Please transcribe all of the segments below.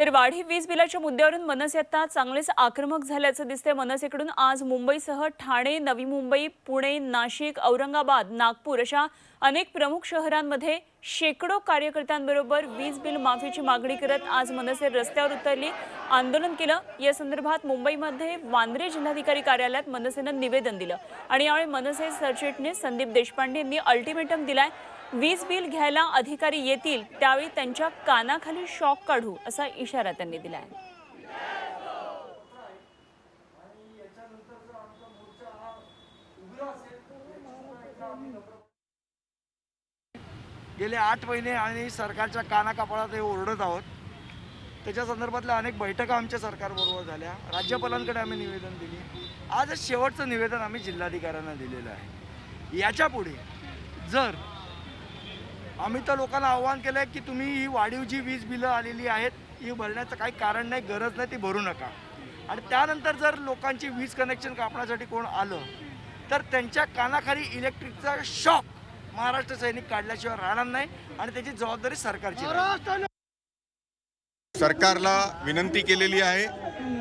तर वाढीव वीज बिलाच्या मुद्द्यावरून मनसे आता चांगलेच आक्रमक झाल्याचं दिसतंय. मनसेकडून आज मुंबईसह ठाणे नवी मुंबई पुणे नाशिक औरंगाबाद नागपूर अशा अनेक प्रमुख शहरांमध्ये शेकडो कार्यकर्त्यांबरोबर वीज बिल माफीची मागणी करत आज मनसे रस्त्यावर उतरली. आंदोलन केलं. या संदर्भात मुंबईमध्ये वांद्रे जिल्हाधिकारी कार्यालयात मनसेनं निवेदन दिलं. आणि यावेळी मनसे सरचिटणीस संदीप देशपांडे यांनी अल्टिमेटम दिलाय. वीज बिल घ्यायला अधिकारी येतील त्यावेळी त्यांच्या कानाखाली शॉक काढू असा इशारा त्यांनी दिला आहे गेले आठ महिने आणि सरकारच्या कानाकापळात हे ओरडत आहोत. त्याच्या संदर्भातल्या अनेक बैठका आमच्या सरकारबरोबर झाल्या. राज्यपालांकडे आम्ही निवेदन दिली. आज शेवटचं निवेदन आम्ही जिल्हाधिकाऱ्यांना दिलेलं आहे. याच्यापुढे जर आम्ही तर लोकांना आव्हान केलं आहे की तुम्ही ही वाढीव जी वीज बिलं आलेली आहेत ही भरण्याचं काही कारण नाही गरज नाही ती भरू नका. आणि त्यानंतर जर लोकांची वीज कनेक्शन कापण्यासाठी कोण आलं तर त्यांच्या कानाखाली इलेक्ट्रिकचा शॉक महाराष्ट्र सैनिक काढल्याशिवाय राहणार नाही आणि त्याची जबाबदारी सरकारची सरकारला विनंती केलेली आहे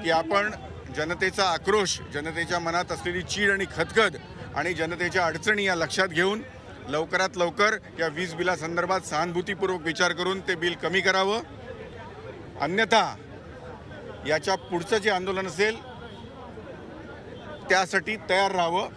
की आपण जनतेचा आक्रोश जनतेच्या मनात असलेली चीड आणि खदखद आणि जनतेच्या अडचणी या लक्षात घेऊन लवकरात लवकर या वीज बिलासंदर्भात सहानुभूतीपूर्वक विचार करून ते बिल कमी करावं. अन्यथा याच्या पुढचं जे आंदोलन असेल त्यासाठी तयार राहावं.